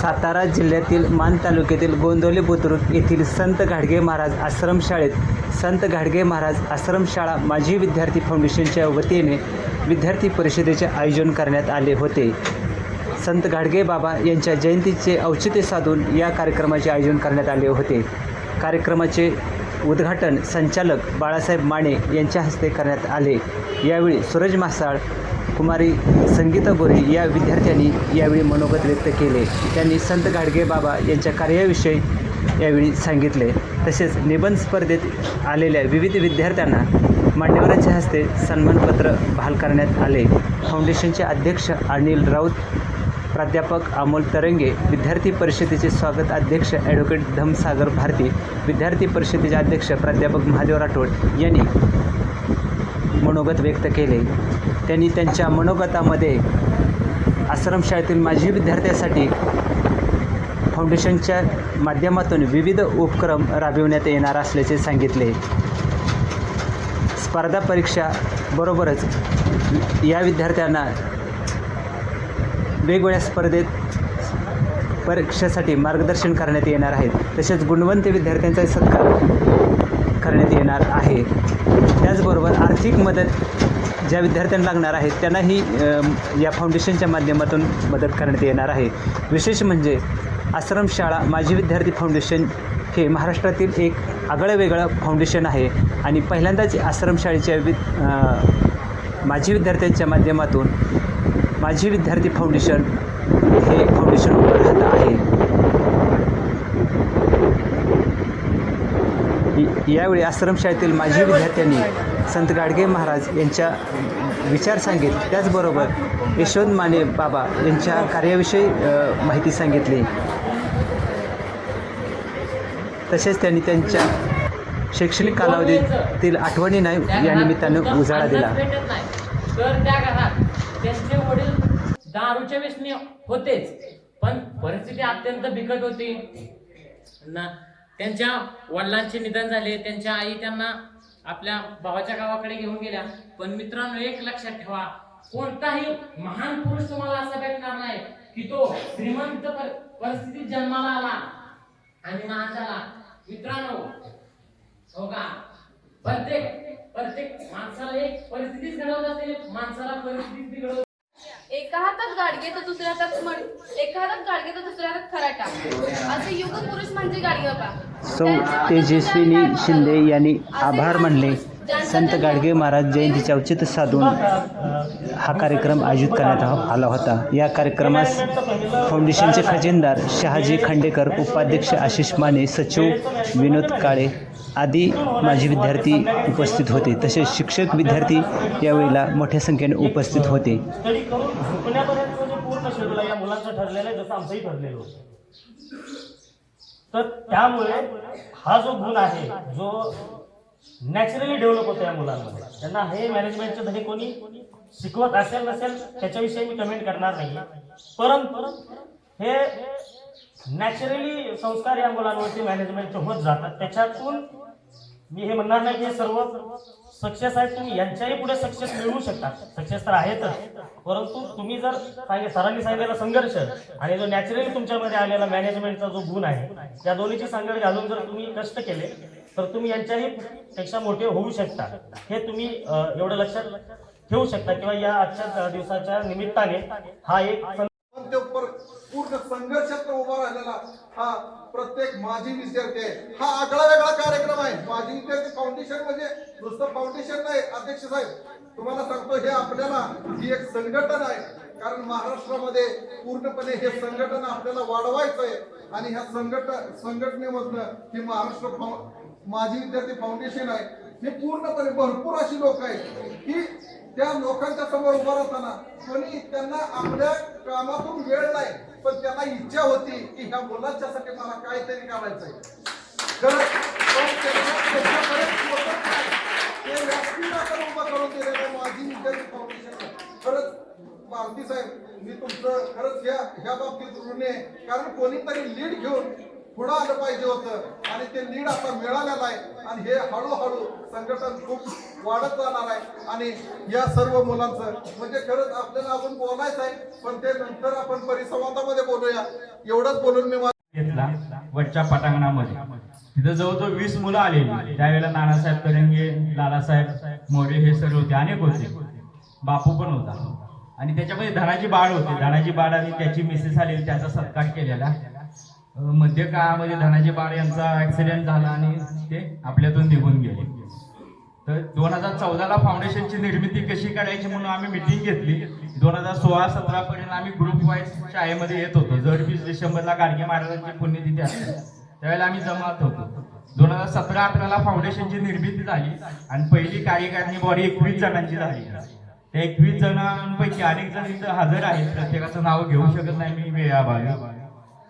सातारा जिल्ह्यातील मान तालुक्यातील गोंदवली बुद्रुक येथील संत गाडगे महाराज आश्रमशाळेत संत गाडगे महाराज आश्रमशाळा माजी विद्यार्थी फाउंडेशनच्या वतीने विद्यार्थी परिषदेचे आयोजन करण्यात आले होते. संत गाडगे बाबा यांच्या जयंतीचे औचित्य साधून या कार्यक्रमाचे आयोजन करण्यात आले होते. कार्यक्रमाचे उद्घाटन संचालक बाळासाहेब माने यांच्या हस्ते करण्यात आले. यावेळी सूरज मासाळ कुमारी संगीता गोरे या विद्यार्थ्यांनी यावेळी मनोगत व्यक्त केले. त्यांनी संत गाडगे बाबा यांच्या कार्याविषयी यावेळी सांगितले. तसेच निबंध स्पर्धेत आलेल्या विविध विद्यार्थ्यांना मान्यवरांच्या हस्ते सन्मानपत्र बहाल करण्यात आले. फाउंडेशनचे अध्यक्ष अनिल राऊत प्राध्यापक अमोल तरंगे विद्यार्थी परिषदेचे स्वागत अध्यक्ष ॲडव्होकेट धमसागर भारती विद्यार्थी परिषदेचे अध्यक्ष प्राध्यापक महादेव राठोड यांनी मनोगत व्यक्त केले. त्यांनी त्यांच्या मनोगतामध्ये आश्रमशाळेतील माजी विद्यार्थ्यांसाठी फाउंडेशनच्या माध्यमातून विविध उपक्रम राबविण्यात येणार असल्याचे सांगितले. स्पर्धा परीक्षा बरोबरच या विद्यार्थ्यांना वेगवेगळ्या स्पर्धेत परीक्षेसाठी मार्गदर्शन करण्यात येणार आहे. तसेच गुणवंत विद्यार्थ्यांचा सत्कार करण्यात येणार आहे. त्याचबरोबर आर्थिक मदत ज्या विद्यार्थ्यांना लागणार आहेत त्यांनाही या फाउंडेशनच्या माध्यमातून मदत करण्यात येणार आहे. विशेष म्हणजे आश्रमशाळा माजी विद्यार्थी फाउंडेशन हे महाराष्ट्रातील एक आगळं वेगळं फाउंडेशन आहे आणि पहिल्यांदाच आश्रमशाळेच्या वि माजी विद्यार्थ्यांच्या माध्यमातून माझी विद्यार्थी फाउंडेशन हे फाउंडेशन उभं राहत आहे य- यावेळी आश्रमशाळेतील माजी विद्यार्थ्यांनी संत गाडगे महाराज यांच्या विचार सांगित त्याचबरोबर यशवंत माने बाबा यांच्या कार्याविषयी माहिती सांगितली. तसेच त्यांनी त्यांच्या शैक्षणिक कालावधीतील आठवणींना या निमित्तानं उजाळा दिला. तर त्या घरात त्यांचे वडील दारूच्या व्यसनी होतेच पण परिस्थिती अत्यंत बिकट होती. ना त्यांच्या वडिलांचे निधन झाले त्यांच्या आई त्यांना आपल्या भावाच्या गावाकडे घेऊन गेल्या. पण मित्रांनो एक लक्षात ठेवा कोणताही महान पुरुष तुम्हाला असा भेटणार नाही की तो श्रीमंत परिस्थितीत जन्माला आला आणि महान झाला मित्रांनो हो का? प्रत्येक प्रत्येक माणसाला एक परिस्थितीच घडवत असते माणसाला परिस्थिती बिघडवत एका हातात गाडगे तर दुसऱ्या हातात मड एका हातात गाडगे तर दुसऱ्या हातात खराटा असे युग पुरुष म्हणजे गाडगे बाबा. सौ तेजस्विनी शिंदे यांनी आभार मानले. संत गाडगे महाराज जयंतीचे औचित्य साधून हा कार्यक्रम आयोजित करण्यात आला होता. या कार्यक्रमास फाउंडेशनचे खजिनदार शहाजी खांडेकर उपाध्यक्ष आशिष माने सचिव विनोद काळे आदी माजी विद्यार्थी उपस्थित होते. तसेच शिक्षक विद्यार्थी यावेळेला मोठ्या संख्येने उपस्थित होते. म्हणजे पूर्ण या मुलांचं ठरलेलं आहे जसं आमचंही ठरलेलं होतं. तर त्यामुळे हा जो गुण आहे जो नॅचरली डेव्हलप होतो या मुलांमध्ये त्यांना हे मॅनेजमेंटचे धडे कोणी शिकवत असेल नसेल त्याच्याविषयी मी कमेंट करणार नाही. परंतु हे नॅचरली संस्कार या मुलांवरती मॅनेजमेंटचे होत जातात. त्याच्यातून मी हे म्हणणार नाही की हे सर्व सक्सेस आहेत तुम्ही यांच्याही पुढे सक्सेस मिळवू शकता. सक्सेस तर आहेतच. परंतु तुम्ही जर सांगे सरांनी सांगितलेला संघर्ष आणि जो नॅचरली तुमच्यामध्ये आलेला मॅनेजमेंटचा जो गुण आहे त्या दोन्हीची संघर्ष घालून जर तुम्ही कष्ट केले तर तुम्ही यांच्याही पेक्षा मोठे होऊ शकता. हे तुम्ही एवढं लक्षात ठेवू शकता किंवा या आजच्या दिवसाच्या निमित्ताने हा एक पण ते पर पूर्ण संघर्षात उभा राहिलेला हा प्रत्येक माजी विद्यार्थी आहे. हा आगळा वेगळा कार्यक्रम आहे. माजी विद्यार्थी फाउंडेशन म्हणजे नुसतं फाउंडेशन नाही अध्यक्ष साहेब. तुम्हाला सांगतो हे आपल्याला ही एक संघटन आहे. कारण महाराष्ट्रामध्ये पूर्णपणे हे संघटना आपल्याला वाढवायचं आहे. आणि ह्या संघट संघटनेमधनं ही महाराष्ट्र फाउ- माजी विद्यार्थी फाउंडेशन आहे. हे पूर्णपणे भरपूर अशी लोक आहेत. की त्या लोकांच्या समोर उभा राहताना कोणी त्यांना आपल्या कामातून वेळ नाही. पण त्यांना इच्छा होती की ह्या मुलांच्यासाठी मला काहीतरी करायचंय. उभं करून दिलेलं आहे माझी विद्यार्थी फाउंडेशन खरंच भारती साहेब मी तुमचं खरंच ह्या ह्या बाबतीत ऋण आहे. कारण कोणीतरी लीड घेऊन पुढं आलं पाहिजे होतं. आणि ते लीड आता मिळालेलं आहे. आणि हे हळूहळू संघटन खूप वाढत जाणार आहे. आणि या सर्व मुलांचं म्हणजे खरंच आपल्याला अजून बोलायचं आहे पण ते नंतर आपण परिसंवादामध्ये बोलूया. एवढंच बोलून मी घेतला वरच्या पटांगणामध्ये. तिथं जवळजवळ वीस मुलं आलेली त्यावेळेला नानासाहेब करंगे लालासाहेब मोरे हे सर्व होते अनेक होते. बापू पण होता. आणि त्याच्यामध्ये धनाजी बाळ होते. धनाजी बाळ आणि त्याची मिसेस आलेली त्याचा सत्कार केलेला. मध्य काळामध्ये धनाजी बाळ यांचा ऍक्सिडेंट झाला आणि ते आपल्यातून निघून गेले. तर दोन हजार चौदाला फाउंडेशनची निर्मिती कशी करायची म्हणून आम्ही मिटिंग घेतली. दोन हजार सोळा सतरा पर्यंत आम्ही ग्रुप वाईज शाळेमध्ये येत होतो. जर वीस डिसेंबरला गाडगे महाराजांची पुण्यतिथी असते. त्यावेळेला आम्ही जमात होतो. दोन हजार सतरा अठराला फाउंडेशनची निर्मिती झाली आणि पहिली कार्यकारिणी बॉडी एकवीस जणांची झाली. त्या एकवीस जणांपैकी अनेक जण इथं हजर आहेत. प्रत्येकाचं नाव घेऊ शकत नाही मी वेळाभावी.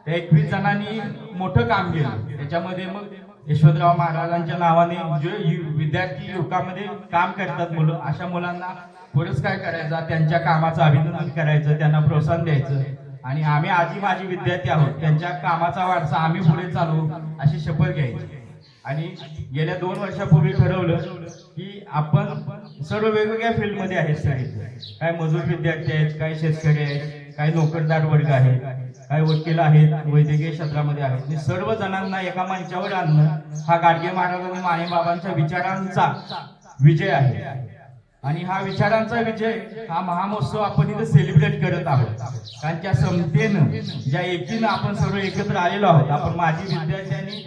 त्या एकवीस जणांनी मोठं काम केलं. त्याच्यामध्ये मग यशवंतराव महाराजांच्या नावाने जे विद्यार्थी युवकामध्ये काम करतात मुलं अशा मुलांना पुरस्कार करायचा त्यांच्या कामाचं अभिनंदन करायचं त्यांना प्रोत्साहन द्यायचं. आणि आम्ही आजी माझी विद्यार्थी आहोत. त्यांच्या कामाचा वारसा आम्ही पुढे चालू अशी शपथ घ्यायची. आणि गेल्या दोन वर्षापूर्वी ठरवलं की आपण सर्व वेगवेगळ्या फील्डमध्ये आहेत सगळे काय मजूर विद्यार्थी आहेत काय शेतकरी आहेत काय नोकरदार वर्ग आहेत काय वकील आहेत वैद्यकीय क्षेत्रामध्ये आहेत. आणि सर्व जणांना एका मंचावर आणणं हा गाडगे महाराज आणि मानेबाबांच्या विचारांचा विजय आहे. आणि हा विचारांचा विजय हा महामहोत्सव आपण इथे सेलिब्रेट करत आहोत. कारण त्या समतेनं ज्या एकीनं आपण सर्व एकत्र आलेलो आहोत आपण माजी विद्यार्थी आणि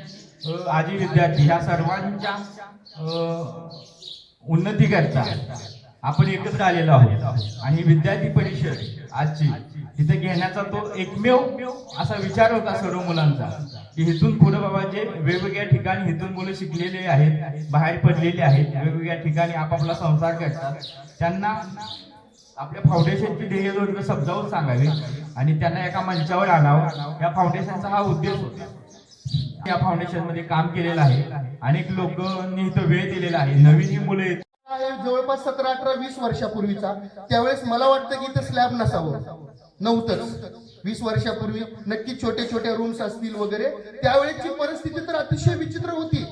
आजी विद्यार्थी ह्या सर्वांच्या उन्नती करता आपण एकत्र आलेलो आहोत. आणि विद्यार्थी परिषद आजची तिथे घेण्याचा तो एकमेव असा विचार होता सर्व मुलांचा की हिथून पुढे बाबा जे वेगवेगळ्या ठिकाणी हिथून मुलं शिकलेले आहेत बाहेर पडलेले आहेत वेगवेगळ्या ठिकाणी आपापला संसार करतात त्यांना आपल्या फाउंडेशनची ध्येय धोरण समजावून सांगावी आणि त्यांना एका मंचावर आणावं. या फाउंडेशनचा हा उद्देश होता. या फाउंडेशनमध्ये काम केलेलं आहे. अनेक लोकांनी इथं वेळ दिलेला आहे. नवीन ही मुलं जवळपास सतरा अठरा वीस वर्षापूर्वीचा. त्यावेळेस मला वाटतं की इथं स्लॅब नसावं. नव्हतंच. वीस वर्षापूर्वी नक्की छोटे छोटे रूम्स असतील वगैरे. त्यावेळेसची परिस्थिती तर अतिशय विचित्र होती.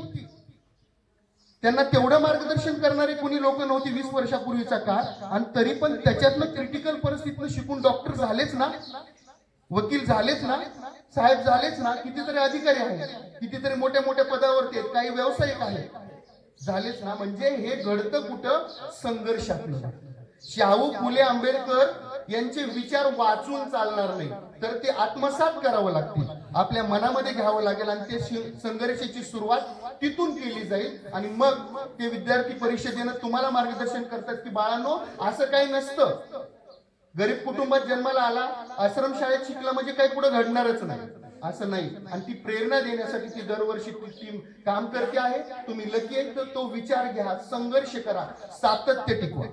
त्यांना तेवढं मार्गदर्शन करणारे कोणी लोक नव्हती वीस वर्षापूर्वीचा काळ. आणि तरी पण त्याच्यातनं क्रिटिकल परिस्थितीनं शिकून डॉक्टर झालेच ना? वकील झालेच ना? साहेब झालेच ना? कितीतरी अधिकारी आहेत. कितीतरी मोठ्या मोठ्या पदावरती आहेत. काही व्यावसायिक आहेत. झालेच ना? म्हणजे हे घडतं कुठं? संघर्षातलं शाहू फुले आंबेडकर यांचे विचार वाचून चालणार नाही. तर ते आत्मसात करावं लागतील. आपल्या मनामध्ये घ्यावं लागेल आणि ते संघर्षाची सुरुवात तिथून केली जाईल. आणि मग ते विद्यार्थी परिषदेनं तुम्हाला मार्गदर्शन करतात की बाळांनो असं काही नसतं. गरीब कुटुंबात जन्माला आला आश्रम शाळेत शिकला म्हणजे काही पुढे घडणारच नाही. असं नाही. आणि ती प्रेरणा देण्यासाठी ती दरवर्षी ती टीम काम करते आहे. तुम्ही लकी आहे तर तो विचार घ्या. संघर्ष करा. सातत्य टिकवा.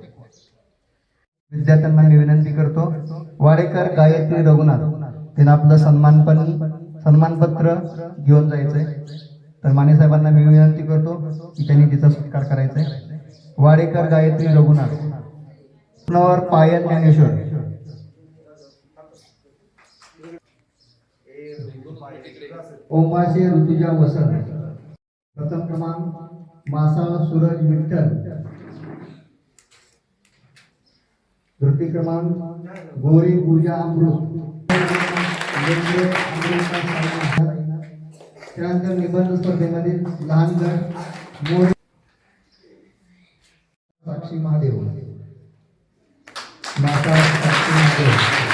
विद्यार्थ्यांना मी विनंती करतो वाडेकर गायत्री रघुनाथ त्यांना आपलं सन्मानपण सन्मानपत्र घेऊन जायचंय. तर माने साहेबांना मी विनंती करतो की त्यांनी तिचा सत्कार करायचा आहे. वाडेकर गायत्री रघुनाथ नवर ज्ञानेश्वर. ओमाशे ऋतुजा वसंत. प्रथम क्रमांक मासा सूरज विठ्ठल. तृतीय क्रमांक गोरी पूजा अमृत. त्यानंतर निबंध स्पर्धेमध्ये लहान गट मोरे साक्षी महादेव. माता साक्षी महादेव.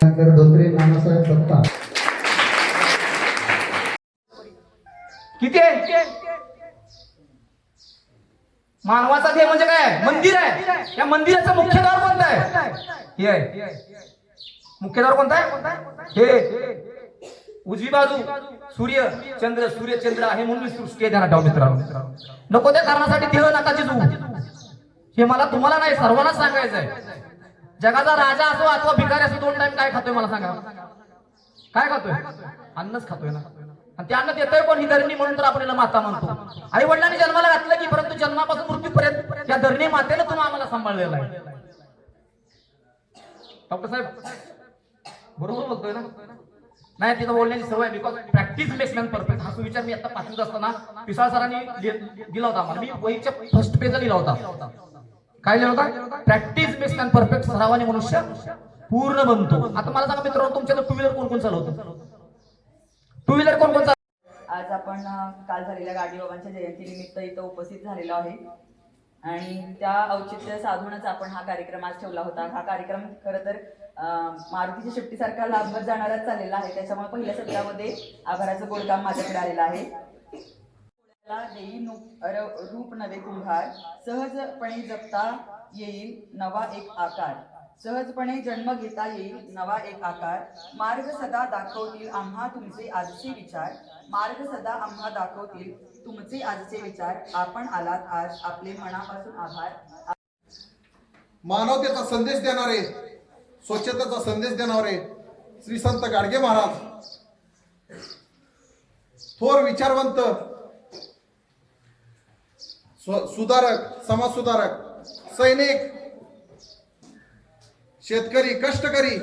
शंकर धोत्रे नानासाहेब दत्ता. किती आहे? मानवाचा ध्येय म्हणजे काय? मंदिर आहे. या मंदिराचं मुख्यद्वार कोणतं आहे? हे मुख्य द्वार कोणता आहे? हे. उजवी बाजू सूर्य चंद्र. सूर्य चंद्र आहे म्हणून मी सृष्टी आहे ध्यानात ठेवा मित्रांनो. नको त्या कारणासाठी देह नकाची जू. हे मला तुम्हाला नाही सर्वांनाच सांगायचं आहे जगाचा राजा असो अथवा भिकारी असो दोन टाइम काय खातोय मला सांगा? काय खातोय? अन्नच खातोय ना. आणि ते अन्न देतोय कोण? ही धरणी म्हणून तर आपण माता म्हणतो. आई वडिलांनी जन्माला घातलं की परंतु जन्मापासून मृत्यूपर्यंत या धरणी मातेला तुम्ही आम्हाला सांभाळलेला आहे. डॉक्टर साहेब बरोबर बोलतोय ना? नाही तिथं बोलण्याची सवय because practice makes man perfect हा सुविचार मी आता पाचवीत असताना पिसाळ सरांनी दिला होता मला मी वहीच्या फर्स्ट पेजला लिहिला होता. काय लिहिला होता? प्रॅक्टिस मेक्स अँड परफेक्ट सरावाने मनुष्य पूर्ण बनतो. आता मला सांगा मित्रांनो तुमच्या टू व्हीलर कोण कोण चालवतो? टू व्हीलर कोण कोण चालवतं? आज आपण काल झालेल्या गाडीबाबांच्या जयंतीनिमित्त इथं उपस्थित झालेलो आहे. आणि त्या औचित्य साधूनच आपण हा कार्यक्रम आज ठेवला होता. हा कार्यक्रम खरं तर मारुतीच्या मारुतीच्या शिफ्टीसारखा लांबत जाणाराच चाललेला आहे. त्याच्यामुळे पहिल्या सत्रामध्ये आभाराचं गोलकाम माझ्याकडे आलेलं आहे. देई रूप नवे कुंभार सहजपणे जपता येईल नवा एक आकार. सहजपणे जन्म घेता येईल नवा एक आकार. मार्ग सदा दाखवतील आम्हा तुमचे आजचे विचार. मार्ग सदा आम्हा दाखवतील तुमचे आजचे विचार. आपण आलात आज आपले मनापासून आभार. मानवतेचा संदेश देणारे स्वच्छतेचा संदेश देणारे श्री संत गाडगे महाराज. थोर विचारवंत सुधारक समाज सुधारक सैनिक शेतकरी कष्टकरी